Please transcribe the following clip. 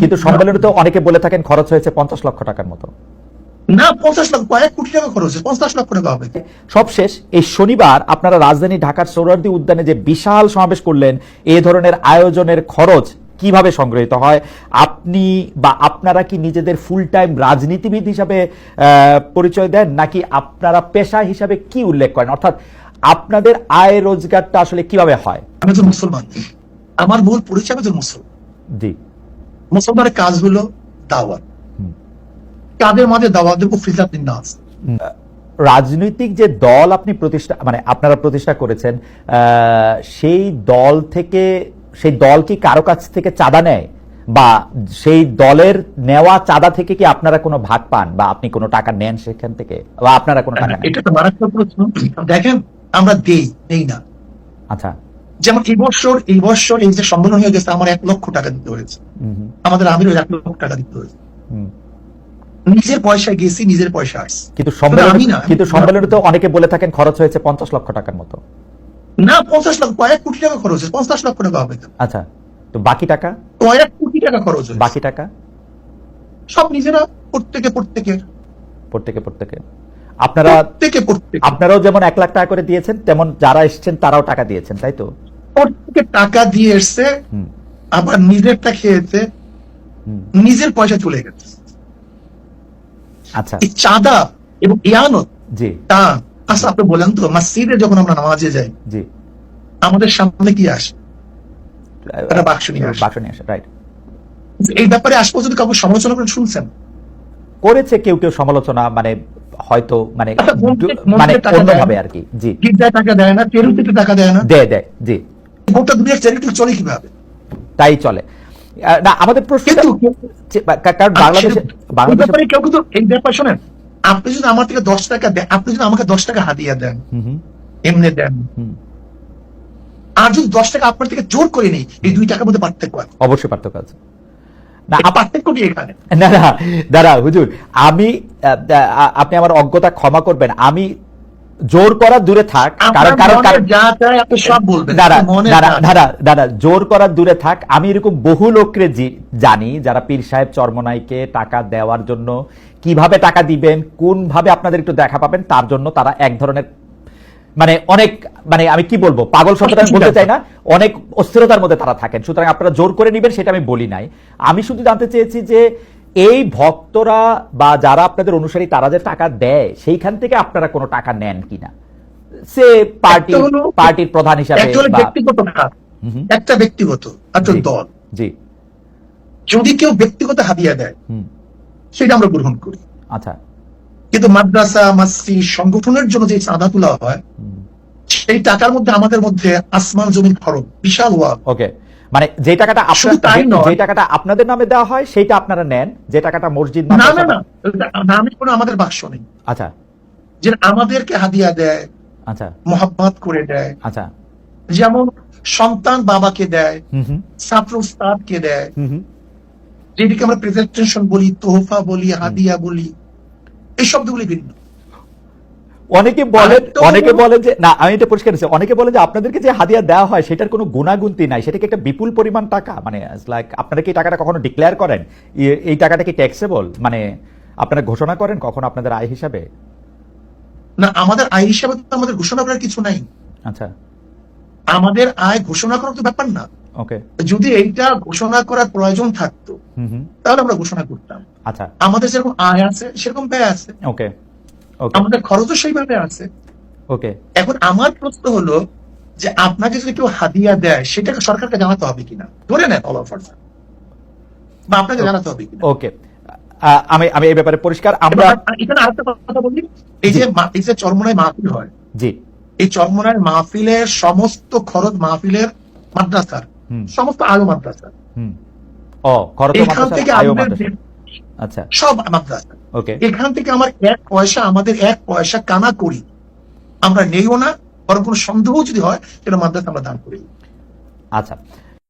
কিন্তু সম্মেলনে তো অনেকে বলে থাকেন খরচ হয়েছে পঞ্চাশ লক্ষ টাকার মতো। না পঞ্চাশ লক্ষ কয়েক কোটি টাকা খরচ হয়েছে পঞ্চাশ লক্ষ টাকা হবে। সবশেষ এই শনিবার আপনারা রাজধানী ঢাকার সৌরার্দি উদ্যানে যে বিশাল সমাবেশ করলেন এই ধরনের আয়োজনের খরচ কীভাবে হয়? আপনি বা আপনারা কি নিজেদের ফুল টাইম রাজনীতিবিদ হিসাবে পরিচয় দেন? নাকি আপনারা পেশা হিসাবে কি উল্লেখ করেন? অর্থাৎ আপনাদের আয় রোজগারটা আসলে কীভাবে হয়? আমি তো মুসলমান। আমার মূল পরিচয় আমি তো মুসলমান। জি। মুসলমানের কাজ হলো দাওয়াত। কাদের মাঝে দাওয়াত দেবো ফিজার দিন নাস। রাজনৈতিক যে দল আপনি প্রতিষ্ঠা মানে আপনারা প্রতিষ্ঠা করেছেন সেই দল থেকে সেই দল কি কারও কাছ থেকে চাঁদা নেয়? বা সেই দলের নেওয়া চাঁদা থেকে কি আপনারা কোনো ভাগ পান? বা আপনি কোনো টাকা নেন সেখান থেকে? বা আপনারা কোনো টাকা এটা তো মারাত্মক প্রশ্ন। দেখেন আমরা দেই নেই না। আচ্ছা। যেমন এই বছর এই বছর এই যে সম্মেলন হয়ে গেছে আমার এক লক্ষ টাকা দিতে হয়েছে। আমাদের আমিরও এক লক্ষ টাকা দিতে হয়েছে। নিজের পয়সায় গেছি নিজের পয়সা আসছে। কিন্তু সম্মেলনে। কিন্তু সম্মেলনে তো অনেকে বলে থাকেন খরচ হয়েছে পঞ্চাশ লক্ষ টাকার মতো। না পঞ্চাশ লক্ষ কয়েক কোটি টাকা খরচ হয়েছে পঞ্চাশ লক্ষ টাকা হবে। আচ্ছা তো বাকি টাকা? কয়েক কোটি টাকা খরচ হয়েছে। বাকি টাকা? সব নিজেরা প্রত্যেকে প্রত্যেকে। প্রত্যেকে প্রত্যেকে। আপনারা আপনারাও যেমন এক লাখ টাকা করে দিয়েছেন তেমন যারা এসছেন তারাও টাকা দিয়েছেন তাই তো? প্রত্যেকে টাকা দিয়ে এসছে আবার নিজেরটা খেয়েছে নিজের পয়সা চলে গেছে। আচ্ছা। এই চাঁদা এবং ইয়ানত জি। তা আচ্ছা আপনি বলেন তো মসজিদে যখন আমরা নামাজে যাই জি। আমাদের সামনে কি আসে? একটা বাক্স নিয়ে আসে। বাক্স নিয়ে আসে রাইট এই ব্যাপারে আজ পর্যন্ত কাউকে সমালোচনা করে শুনছেন? করেছে কেউ কেউ সমালোচনা মানে হয়তো মানে আচ্ছা, মানে অন্যভাবে? আর কি জি। টাকা দেয় না তেরুতিতে টাকা দেয় না। দেয় দেয় জি। গোটা দুনিয়ার চ্যারিটি চলে কীভাবে? তাই চলে। না আমাদের প্রশ্ন কিন্তু কারণ বাংলাদেশে বাংলাদেশে কেউ কিন্তু এই ব্যাপার শোনেন আপনি যদি আমার থেকে দশ টাকা দেন আপনি যদি আমাকে দশ টাকা হাতিয়ে দেন এমনি দেন আর যদি দশ টাকা আপনার থেকে জোর করে নেই এই দুই টাকার মধ্যে পার্থক্য আছে? অবশ্যই পার্থক্য আছে। না দাদা হুজুর আমি আপনি আমার অজ্ঞতা ক্ষমা করবেন। আমি জোর করা দূরে থাক কারণ কারণ কারণ যা চায় আপনি সব বলবেন দাদা দাদা দাদা দাদা জোর করার দূরে থাক। আমি এরকম বহু লোককে জানি যারা পীর সাহেব চরমনাইকে টাকা দেওয়ার জন্য কীভাবে টাকা দিবেন কোন ভাবে আপনাদের একটু দেখা পাবেন তার জন্য তারা এক ধরনের মানে অনেক মানে আমি কি বলব? পাগল শব্দটা আমি বলতে চাই না। অনেক অস্থিরতার মধ্যে তারা থাকেন। সুতরাং আপনারা জোর করে নেবেন সেটা আমি বলি নাই। আমি শুধু জানতে চেয়েছি যে এই ভক্তরা বা যারা আপনাদের অনুসারী তারা যে টাকা দেয় সেইখান থেকে আপনারা কোনো টাকা নেন কিনা? সে পার্টি পার্টির প্রধান হিসাবে ব্যক্তিগত একটা ব্যক্তিগত একটা দল। জি। যদি কেউ ব্যক্তিগত হাদিয়া দেয় হুম। সেটা আমরা গ্রহণ করি। আচ্ছা। কিন্তু মাদ্রাসা মাসজিদ সংগঠনের জন্য যে চাঁদা তোলা হয় সেই টাকার মধ্যে আমাদের মধ্যে আসমান জমিন খরচ বিশাল ওয়াল। ওকে। মানে যে টাকাটা আপনার যে- টাকাটা আপনাদের নামে দেওয়া হয় সেইটা আপনারা নেন। যে টাকাটা মসজিদ না না না নামে কোনো আমাদের বাক্স নেই। আচ্ছা। যে আমাদেরকে হাদিয়া দেয় আচ্ছা। মোহাম্মত করে দেয়। আচ্ছা। যেমন সন্তান বাবাকে দেয় ছাত্র উস্তাদকে দেয়। যেটিকে আমরা প্রেজেন্টেশন বলি তোহফা বলি হাদিয়া বলি এই শব্দগুলি ভিন্ন। অনেকে বলেন অনেকে বলেন যে না আমি এটা পরিষ্কার করছি অনেকে বলেন যে আপনাদেরকে যে হাদিয়া দেওয়া হয় সেটার কোনো গুণাগুনতি নাই। সেটা কি একটা বিপুল পরিমাণ টাকা মানে লাইক আপনারা কি টাকাটা কখনো ডিক্লেয়ার করেন? এই টাকাটা কি ট্যাক্সেবল মানে আপনারা ঘোষণা করেন কখন আপনাদের আয় হিসাবে? না আমাদের আয় হিসাবে তো আমাদের ঘোষণা করার কিছু নাই। আচ্ছা। আমাদের আয় ঘোষণা করার তো ব্যাপার না। ওকে। যদি এইটা ঘোষণা করার প্রয়োজন থাকতো তাহলে আমরা ঘোষণা করতাম। আচ্ছা। আমাদের যেরকম আয় আছে সেরকম ব্যয় আছে। ওকে। আমাদের খরচও সেইভাবে আছে। ওকে এখন আমার প্রশ্ন হলো যে আপনাকে যদি কেউ হাদিয়া দেয় সেটাকে সরকারকে জানাতে হবে কিনা? ধরে নেন অল অফার বা আপনাকে জানাতে হবে কিনা? ওকে আমি আমি এই ব্যাপারে পরিষ্কার আমরা এখানে আরেকটা কথা বলি। এই যে এই যে চরমনায় মাহফিল হয় জি। এই চরমনায় মাহফিলের সমস্ত খরচ মাহফিলের মাদ্রাসার সমস্ত আলো মাদ্রাসার। ও খরচ মাদ্রাসা মাদ্রাসা আচ্ছা। সব মাদ্রাসা এখান থেকে আমার এক পয়সা আমাদের এক পয়সা কানা করি। আমরা নেইও না বরং কোনো সন্দেহ যদি হয় সেটা মাদ্রাসা আমরা দান করি। আচ্ছা।